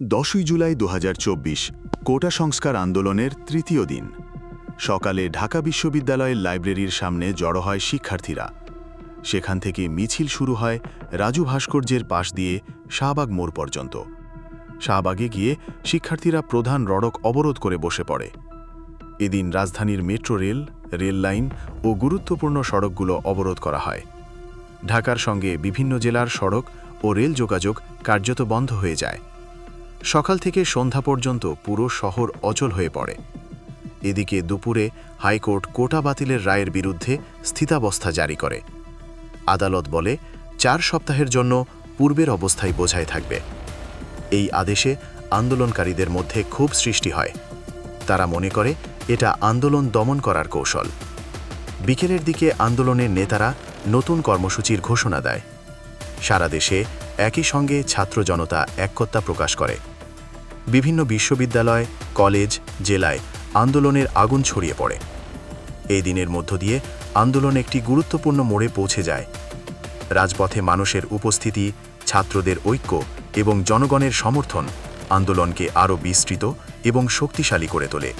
দশই জুলাই দু হাজার চব্বিশ, কোটা সংস্কার আন্দোলনের তৃতীয় দিন। সকালে ঢাকা বিশ্ববিদ্যালয়ের লাইব্রেরির সামনে জড়ো হয় শিক্ষার্থীরা। সেখান থেকে মিছিল শুরু হয় রাজু ভাস্কর্যের পাশ দিয়ে শাহবাগ মোড় পর্যন্ত। শাহবাগে গিয়ে শিক্ষার্থীরা প্রধান রড়ক অবরোধ করে বসে পড়ে। এদিন রাজধানীর মেট্রো রেল রেল লাইন ও গুরুত্বপূর্ণ সড়কগুলো অবরোধ করা হয়। ঢাকার সঙ্গে বিভিন্ন জেলার সড়ক ও রেল যোগাযোগ কার্যত বন্ধ হয়ে যায়। সকাল থেকে সন্ধ্যা পর্যন্ত পুরো শহর অচল হয়ে পড়ে। এদিকে দুপুরে হাইকোর্ট কোটা বাতিলের রায়ের বিরুদ্ধে স্থিতাবস্থা জারি করে। আদালত বলে, চার সপ্তাহের জন্য পূর্বের অবস্থায় বোঝায় থাকবে। এই আদেশে আন্দোলনকারীদের মধ্যে খুব সৃষ্টি হয়। তারা মনে করে, এটা আন্দোলন দমন করার কৌশল। বিকেলের দিকে আন্দোলনের নেতারা নতুন কর্মসূচির ঘোষণা দেয়। সারা দেশে একই সঙ্গে ছাত্র জনতা এককত্তা প্রকাশ করে। বিভিন্ন বিশ্ববিদ্যালয়, কলেজ, জেলায় আন্দোলনের আগুন ছড়িয়ে পড়ে। এই দিনের মধ্য দিয়ে আন্দোলন একটি গুরুত্বপূর্ণ মোড়ে পৌঁছে যায়। রাজপথে মানুষের উপস্থিতি, ছাত্রদের ঐক্য এবং জনগণের সমর্থন আন্দোলনকে আরও বিস্তৃত এবং শক্তিশালী করে তোলে।